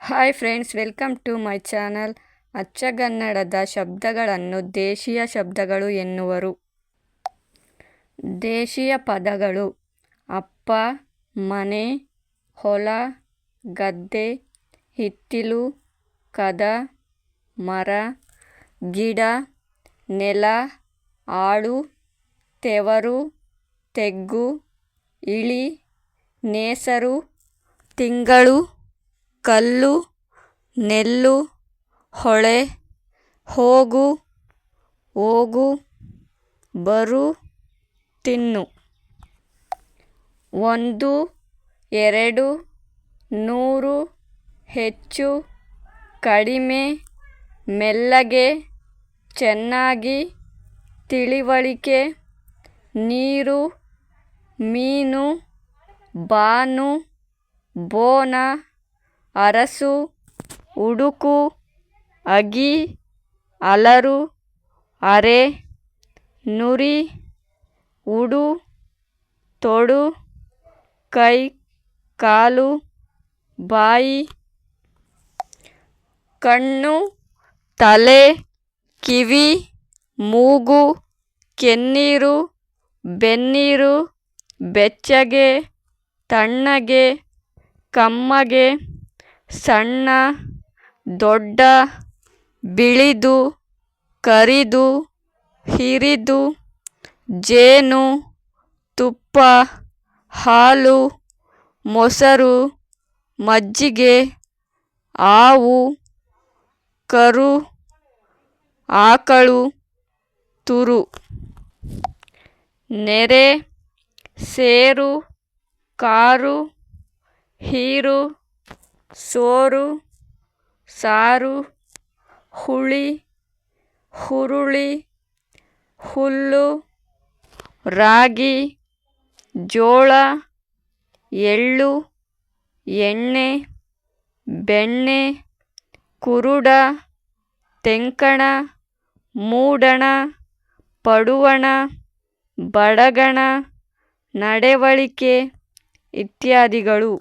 Hi friends welcome to my channel ಅಚ್ಚಗನ್ನಡದ ಶಬ್ದಗಳನ್ನು ದೇಶೀಯ ಶಬ್ದಗಳು ಎನ್ನುವರು. ದೇಶೀಯ ಪದಗಳು ಅಪ್ಪ, ಮನೆ, ಹೊಲ, ಗದ್ದೆ, ಹಿತ್ತಿಲು, ಕದ, ಮರ, ಗಿಡ, ನೆಲ, ಆಳು, ತೆವರು, ತೆಗ್ಗು, ಇಳಿ, ನೇಸರು, ತಿಂಗಳು. ಕಲ್ಲು, ನೆಲ್ಲು, ಹೊಳೆ, ಹೋಗು ಹೋಗು, ಬರು, ತಿನ್ನು. ಒಂದು, ಎರಡು, ನೂರು, ಹೆಚ್ಚು, ಕಡಿಮೆ, ಮೆಲ್ಲಗೆ, ಚೆನ್ನಾಗಿ, ತಿಳಿವಳಿಕೆ, ನೀರು, ಮೀನು, ಬಾನು, ಬೋನ. ಅರಸು, ಉಡುಕು, ಅಗಿ, ಅಲರು, ಅರೆ, ನುರಿ, ಉಡು, ತೊಡು, ಕೈ, ಕಾಲು, ಬಾಯಿ, ಕಣ್ಣು, ತಲೆ, ಕಿವಿ, ಮೂಗು, ಕೆನ್ನೀರು, ಬೆನ್ನೀರು, ಬೆಚ್ಚಗೆ, ತಣ್ಣಗೆ, ಕಮ್ಮಗೆ ಸಣ್ಣ, ದೊಡ್ಡ, ಬಿಳಿದು, ಕರಿದು, ಹಿರಿದು, ಜೇನು, ತುಪ್ಪ, ಹಾಲು, ಮೊಸರು, ಮಜ್ಜಿಗೆ, ಆವು, ಕರು, ಆಕಳು, ತುರು. ನೆರೆ, ಸೇರು, ಕಾರು, ಹೀರು ಸೋರು, ಸಾರು, ಹುಳಿ, ಹುರುಳಿ, ಹುಲ್ಲು, ರಾಗಿ, ಜೋಳ, ಎಳ್ಳು, ಎಣ್ಣೆ, ಬೆಣ್ಣೆ, ಕುರುಡ, ತೆಂಕಣ, ಮೂಡಣ, ಪಡುವಣ, ಬಡಗಣ, ನಡೆವಳಿಕೆ ಇತ್ಯಾದಿಗಳು.